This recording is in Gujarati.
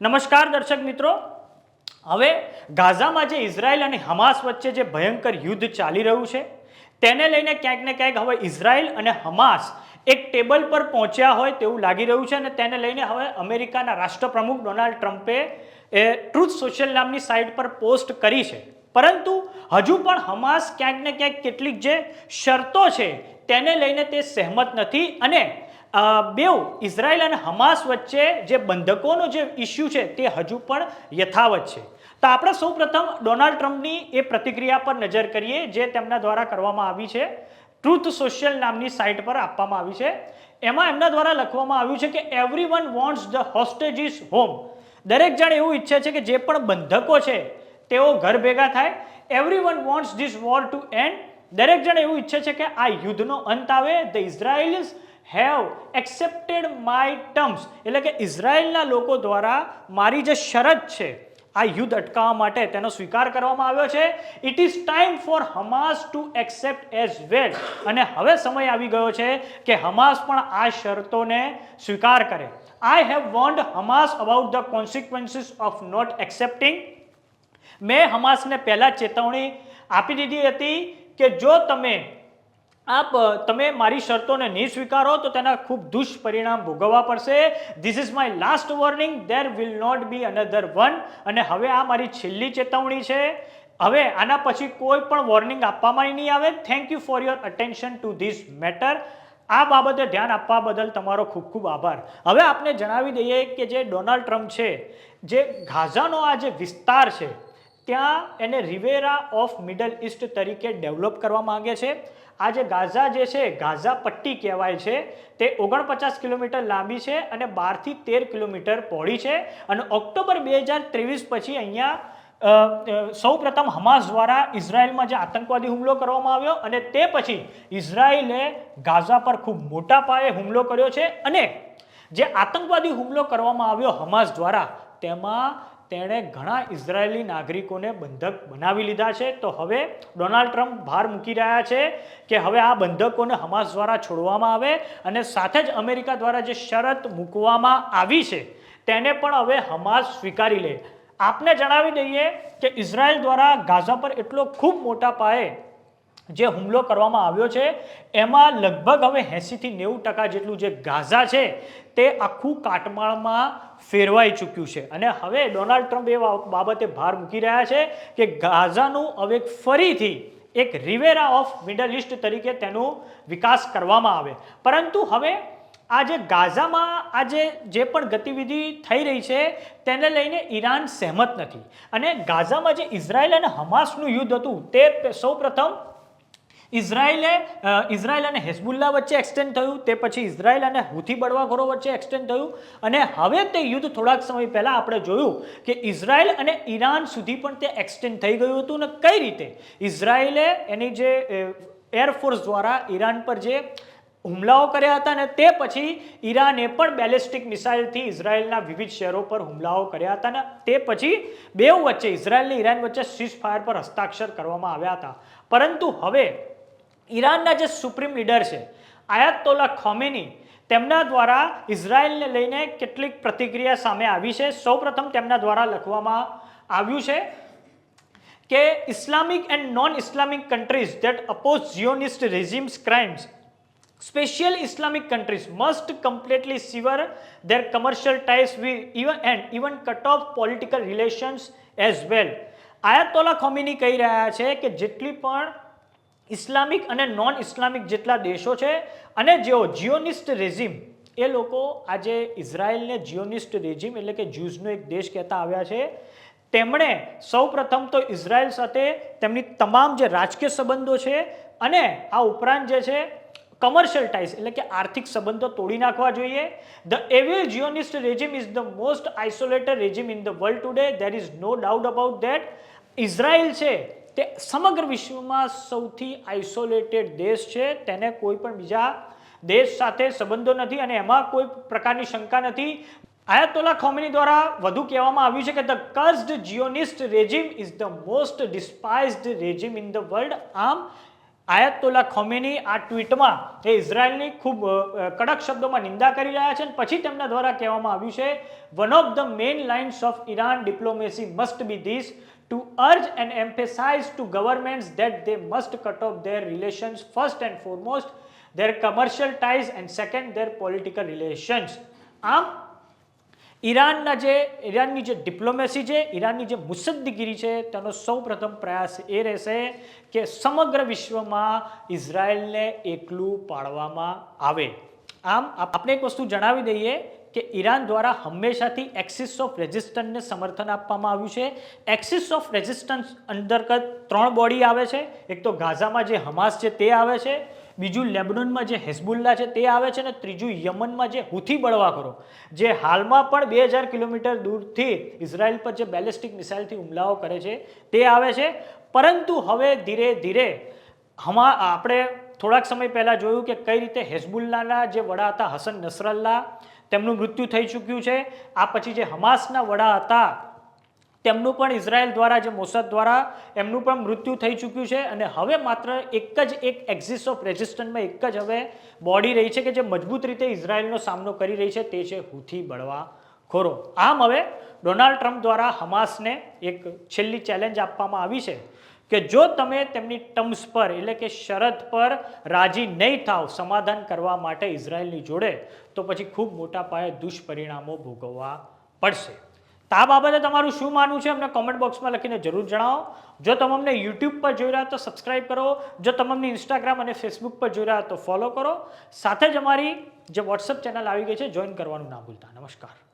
નમસ્કાર દર્શક મિત્રો. હવે ગાઝામાં જે ઇઝરાયલ અને હમાસ વચ્ચે જે ભયંકર યુદ્ધ ચાલી રહ્યું છે, તેને લઈને ક્યાંક ને ક્યાંક હવે ઇઝરાયલ અને હમાસ એક ટેબલ પર પહોંચ્યા હોય તેવું લાગી રહ્યું છે અને તેને લઈને હવે અમેરિકાના રાષ્ટ્રપ્રમુખ ડોનાલ્ડ ટ્રમ્પે એ ટ્રુથ સોશિયલ નામની સાઇટ પર પોસ્ટ કરી છે. પરંતુ હજુ પણ હમાસ ક્યાંક ને ક્યાંક કેટલીક જે શરતો છે, તેને લઈને તે સહેમત નથી અને બેઉ, ઇઝરાયલ અને હમાસ વચ્ચે જે બંધકોનો જે ઇસ્યુ છે તે હજુ પણ યથાવત છે. તો આપણે સૌ પ્રથમ ડોનાલ્ડ ટ્રમ્પની એ પ્રતિક્રિયા પર નજર કરીએ, જે તેમના દ્વારા કરવામાં આવી છે. ટ્રુથ સોશિયલ નામની સાઇટ પર આપવામાં આવી છે. એમાં એમના દ્વારા લખવામાં આવ્યું છે કે everyone wants the hostages home દરેક જણ એવું ઈચ્છે છે કે જે પણ બંધકો છે, તેઓ ઘર ભેગા થાય. Everyone wants this war to end દરેક જણ એવું ઈચ્છે છે કે આ યુદ્ધનો અંત આવે. The Israelis have accepted my terms એટલે કે ઇઝરાયલના લોકો દ્વારા મારી જે શરત છે, આ યુદ્ધ અટકાવવા માટે તેનો સ્વીકાર કરવામાં આવ્યો છે. It is time for Hamas to accept as well અને હવે સમય આવી ગયો છે કે હમાસ પણ આ શરતોને સ્વીકાર કરે. I have warned Hamas about the consequences of not accepting મેં હમાસને પહેલાં ચેતવણી આપી દીધી હતી કે જો તમે આપ તમે મારી શરતોને નહીં સ્વીકારો તો તેના ખૂબ દુષ્પરિણામ ભોગવવા પડશે. This is my last warning there will not be another one અને હવે આ મારી છેલ્લી ચેતવણી છે. હવે આના પછી કોઈ પણ વોર્નિંગ આપવામાં નહીં આવે. Thank you for your attention to this matter આ બાબતે ધ્યાન આપવા બદલ તમારો ખૂબ ખૂબ આભાર. હવે આપને જણાવી દઈએ કે જે ડોનાલ્ડ ટ્રમ્પ છે, જે ગાઝાનો આ જે વિસ્તાર છે, ત્યાં એને રિવેરા ઓફ મિડલ ઇસ્ટ તરીકે ડેવલપ કરવા માંગે છે. આ જે ગાઝા જે છે, ગાઝા પટ્ટી કહેવાય છે, તે ઓગણપચાસ કિલોમીટર લાંબી છે અને બારથી તેર કિલોમીટર પહોળી છે. અને ઓક્ટોબર બે હજાર ત્રેવીસ પછી અહીંયા સૌપ્રથમ હમાસ દ્વારા ઇઝરાયલમાં જે આતંકવાદી હુમલો કરવામાં આવ્યો અને તે પછી ઇઝરાયલે ગાઝા પર ખૂબ મોટા પાયે હુમલો કર્યો છે અને જે આતંકવાદી હુમલો કરવામાં આવ્યો હમાસ દ્વારા, તેમાં તેણે ઘણા ઇઝરાયેલી નાગરિકોને બંધક બનાવી લીધા છે. તો હવે ડોનાલ્ડ ટ્રમ્પ ભાર મૂકી રહ્યા છે કે હવે આ બંધકોને હમાસ દ્વારા છોડવામાં આવે અને સાથે જ અમેરિકા દ્વારા જે શરત મૂકવામાં આવી છે તેને પણ હવે હમાસ સ્વીકારી લે. આપને જણાવી દઈએ કે ઇઝરાયલ દ્વારા ગાઝા પર એટલો ખૂબ મોટા પાયે જે હુમલો કરવામાં આવ્યો છે, એમાં લગભગ હવે એંસીથી નેવું ટકા જેટલું જે ગાઝા છે, તે આખું કાટમાળમાં ફેરવાઈ ચૂક્યું છે. અને હવે ડોનાલ્ડ ટ્રમ્પ એ બાબતે ભાર મૂકી રહ્યા છે કે ગાઝાનું હવે ફરીથી એક રિવેરા ઓફ મિડલ ઇસ્ટ તરીકે તેનો વિકાસ કરવામાં આવે. પરંતુ હવે આ જે ગાઝામાં આજે જે પણ ગતિવિધિ થઈ રહી છે, તેને લઈને ઈરાન સહેમત નથી. અને ગાઝામાં જે ઇઝરાયલ અને હમાસનું યુદ્ધ હતું, તે સૌ પ્રથમ ઇઝરાયલે ઇઝરાયલ અને હેઝબુલ્લા વચ્ચે એક્સટેન્ડ થયું, તે પછી ઇઝરાયલ અને હુથી બળવાખોરો વચ્ચે એક્સટેન્ડ થયું. અને હવે તે યુદ્ધ થોડાક સમય પહેલાં આપણે જોયું કે ઇઝરાયલ અને ઈરાન સુધી પણ તે એક્સટેન્ડ થઈ ગયું હતું ને કઈ રીતે? ઇઝરાયલે એની જે એરફોર્સ દ્વારા ઈરાન પર જે હુમલાઓ કર્યા હતા અને તે પછી ઈરાને પણ બેલેસ્ટિક મિસાઇલથી ઇઝરાયલના વિવિધ શહેરો પર હુમલાઓ કર્યા હતા અને તે પછી બેઉ વચ્ચે ઇઝરાયલ અને ઈરાન વચ્ચે સીઝ ફાયર પર હસ્તાક્ષર કરવામાં આવ્યા હતા. પરંતુ હવે ઈરાનના જે સુપ્રીમ લીડર છે આયાતોલા ખોમેની તેમના દ્વારા ઇઝરાયલને લઈને કેટલીક પ્રતિક્રિયા સામે આવી છે સૌપ્રથમ તેમના દ્વારા લખવામાં આવ્યું છે કે Islamic and non Islamic countries that oppose zionist regimes crimes special islamic countries must completely sever their commercial ties with even and even cut off political relations as well Ayatollah Khomeini કહી રહ્યા છે કે જેટલી પણ ઇસ્લામિક અને નોન ઇસ્લામિક જેટલા દેશો છે અને જેઓ જીઓનિસ્ટ રેઝિમ, એ લોકો આજે ઇઝરાયલને જીઓનિસ્ટ રેઝિમ એટલે કે જ્યુઝનો એક દેશ કહેતા આવ્યા છે, તેમણે સૌ પ્રથમ તો ઇઝરાયલ સાથે તેમની તમામ જે રાજકીય સંબંધો છે અને આ ઉપરાંત જે છે કમર્શિયલ ટાઈસ એટલે કે આર્થિક સંબંધો તોડી નાખવા જોઈએ. The evil Zionist regime is the most isolated regime in the world today there is no doubt about that Israel છે તે સમગ્ર વિશ્વમાં સૌથી આઇસોલેટેડ દેશ છે. તેને કોઈ પણ બીજા દેશ સાથે સંબંધો નથી અને એમાં કોઈ પ્રકારની શંકા નથી. આયાતોલા ખોમેની દ્વારા વધુ કહેવામાં આવ્યું છે કે the cursed Zionist regime is the most despised regime in the world આમ, આયાતોલા ખોમેની આ ટ્વીટમાં એ ઇઝરાયલની ખૂબ કડક શબ્દોમાં નિંદા કરી રહ્યા છે અને પછી તેમના દ્વારા કહેવામાં આવ્યું છે one of the main lines of Iran diplomacy must be this to urge and emphasize to governments that they must cut off their relations first and foremost their commercial ties and second their political relations આમ, ઈરાનના જે, ઈરાનની જે ડિપ્લોમેસી છે, ઈરાનની જે મુસદ્દીગીરી છે, તેનો સૌપ્રથમ પ્રયાસ એ રહેશે કે સમગ્ર વિશ્વમાં ઇઝરાયલને એકલું પાડવામાં આવે. આમ, આપ- આપણે એક વસ્તુ જણાવી દઈએ કે ઈરાન દ્વારા હંમેશાથી એક્સિસ ઓફ રેઝિસ્ટન્સને સમર્થન આપવામાં આવ્યું છે. એક્સિસ ઓફ રેઝિસ્ટન્સ અંતર્ગત ત્રણ બોડી આવે છે. એક તો ગાઝામાં જે હમાસ છે તે આવે છે. બીજું લેબનોનમાં જે હેઝબુલ્લા છે તે આવે છે. અને ત્રીજું યમનમાં જે હુથી બળવાખોરો જે હાલમાં પણ બે હજાર કિલોમીટર દૂરથી ઇઝરાયલ પર જે બેલેસ્ટિક મિસાઇલથી હુમલાઓ કરે છે તે આવે છે. પરંતુ હવે ધીરે ધીરે હમા આપણે થોડાક સમય પહેલાં જોયું કે કઈ રીતે હેઝબુલ્લાના જે વડા હતા હસન નસરલ્લા તેમનું મૃત્યુ થઈ ચૂક્યું છે. આ પછી જે હમાસના વડા હતા, તેમનું પણ ઇઝરાયલ દ્વારા જે મોસદ દ્વારા એમનું પણ મૃત્યુ થઈ ચૂક્યું છે અને હવે માત્ર એક જ એક એક્ઝિસ ઓફ રેઝિસ્ટન્ટમાં એક જ હવે બોડી રહી છે કે જે મજબૂત રીતે ઇઝરાયલનો સામનો કરી રહી છે તે છે હુથી બળવા ખોરો આમ હવે ડોનાલ્ડ ટ્રમ્પ દ્વારા હમાસને એક છેલ્લી ચેલેન્જ આપવામાં આવી છે. કે જો તમે તેમની ટર્મ્સ પર, એટલે કે શરત પર રાજી નહીં થાવ સમાધાન કરવા માટે ઇઝરાયલની જોડે, તો પછી ખૂબ મોટા પાયે દુષ્પરિણામો ભોગવવા પડશે. તો આ બાબતે તમારું શું માનવું છે? અમને કોમેન્ટ બોક્સમાં લખીને જરૂર જણાવો. જો તમે અમને યુટ્યુબ પર જોઈ રહ્યા તો સબસ્ક્રાઇબ કરો. જો તમે અમને ઇન્સ્ટાગ્રામ અને ફેસબુક પર જોઈ રહ્યા તો ફોલો કરો. સાથે જ અમારી જે વોટ્સઅપ ચેનલ આવી ગઈ છે જોઈન કરવાનું ના ભૂલતા. નમસ્કાર.